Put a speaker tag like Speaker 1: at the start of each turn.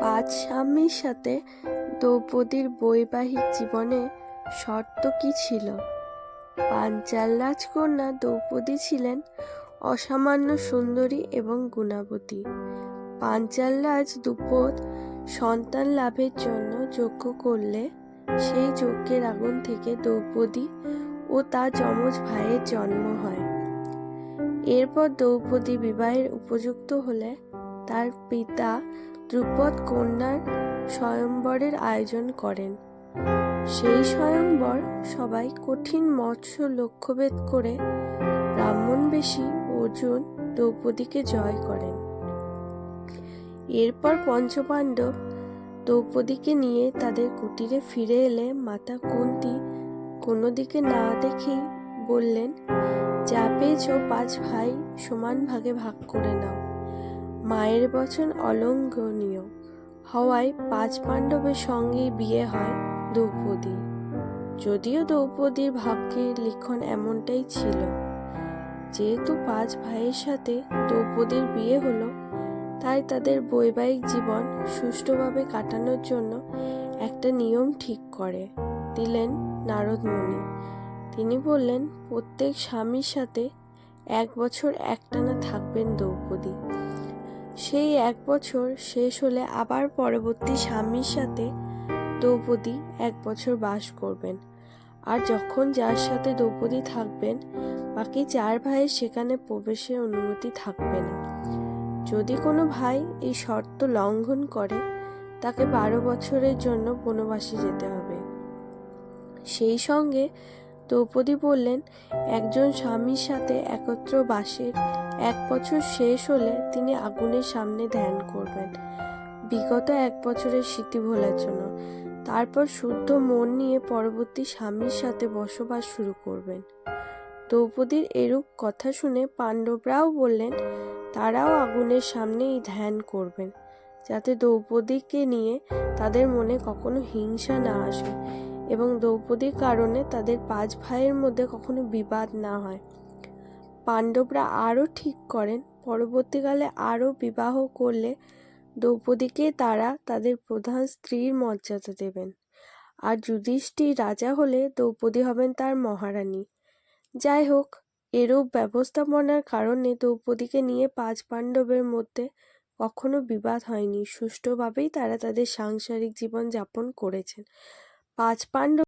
Speaker 1: পাঁচ স্বামীর সাথে দ্রৌপদীর বৈবাহিক জীবনে শর্ত কী ছিল? পাঞ্চাল রাজকন্যা দ্রৌপদী ছিলেন অসামান্য সুন্দরী এবং গুণাবতী। পাঞ্চাল রাজ দ্রুপদ সন্তান লাভের জন্য যজ্ঞ করলে সেই যজ্ঞের আগুন থেকে দ্রৌপদী ও তার যমজ ভাইয়ের জন্ম হয়। এরপর দ্রৌপদী বিবাহের উপযুক্ত হলে তার পিতা দ্রুপদ কন্যার স্বয়ম্বরের আয়োজন করেন। সেই স্বয়ম্বর সবাই কঠিন মৎস্য লক্ষ্যভেদ করে ব্রাহ্মণবেশী অর্জুন দ্রৌপদীকে জয় করেন। এরপর পঞ্চপাণ্ডব দ্রৌপদীকে নিয়ে তাদের কুটিরে ফিরে এলে মাতা কুন্তি কোনো দিকে না দেখেই বললেন, যা পেয়েছ পাঁচ ভাই সমান ভাগে ভাগ করে নাও। মায়ের বচন অলঙ্ঘনীয় হওয়ায় পাঁচ পাণ্ডবের সঙ্গেই বিয়ে হয় দ্রৌপদী। যদিও দ্রৌপদীর ভাগ্যের লিখন এমনটাই ছিল। যেহেতু পাঁচ ভাইয়ের সাথে দ্রৌপদীর বিয়ে হলো, তাই তাদের বৈবাহিক জীবন সুষ্ঠুভাবে কাটানোর জন্য একটা নিয়ম ঠিক করে দিলেন নারদমণি। তিনি বললেন, প্রত্যেক স্বামীর সাথে এক বছর একটানা থাকবেন দ্রৌপদী। সেই এক বছর শেষ হলে আবার পরবর্তী স্বামীর সাথে দ্রৌপদী এক বছর বাস করবেন। আর যখন যার সাথে দ্রৌপদী থাকবেন, বাকি চার ভাইয়ের সেখানে প্রবেশের অনুমতি থাকবে না। যদি কোনো ভাই এই শর্ত লঙ্ঘন করে, তাকে বারো বছরের জন্য বনবাসে যেতে হবে। সেই সঙ্গে দ্রৌপদী বললেন, একজন স্বামীর সাথে একত্র বাসের এক বছর শেষ হলে তিনি আগুনের সামনে ধ্যান করবেন। বিগত এক বছরের স্মৃতি ভোলার জন্য। তারপর শুদ্ধ মন নিয়ে পরবর্তী স্বামীর সাথে বসবাস শুরু করবেন। দ্রৌপদীর এরূপ কথা শুনে পাণ্ডবরাও বললেন, তারাও আগুনের সামনেই ধ্যান করবেন, যাতে দ্রৌপদীকে নিয়ে তাদের মনে কখনো হিংসা না আসে। এবং দ্রৌপদীর কারণে তাদের পাঁচ ভাইয়ের মধ্যে কখনো বিবাদ না হয়। পাণ্ডবরা আরও ঠিক করেন, পরবর্তীকালে আরও বিবাহ করলে দ্রৌপদীকে তারা তাদের প্রধান স্ত্রীর মর্যাদা দেবেন। আর যুধিষ্ঠির রাজা হলে দ্রৌপদী হবেন তার মহারানী। যাই হোক, এরূপ ব্যবস্থাপনার কারণে দ্রৌপদীকে নিয়ে পাঁচ পাণ্ডবের মধ্যে কখনো বিবাদ হয়নি। সুষ্ঠুভাবেই তারা তাদের সাংসারিক জীবন যাপন করেছেন। পাঁচ পাণ্ডব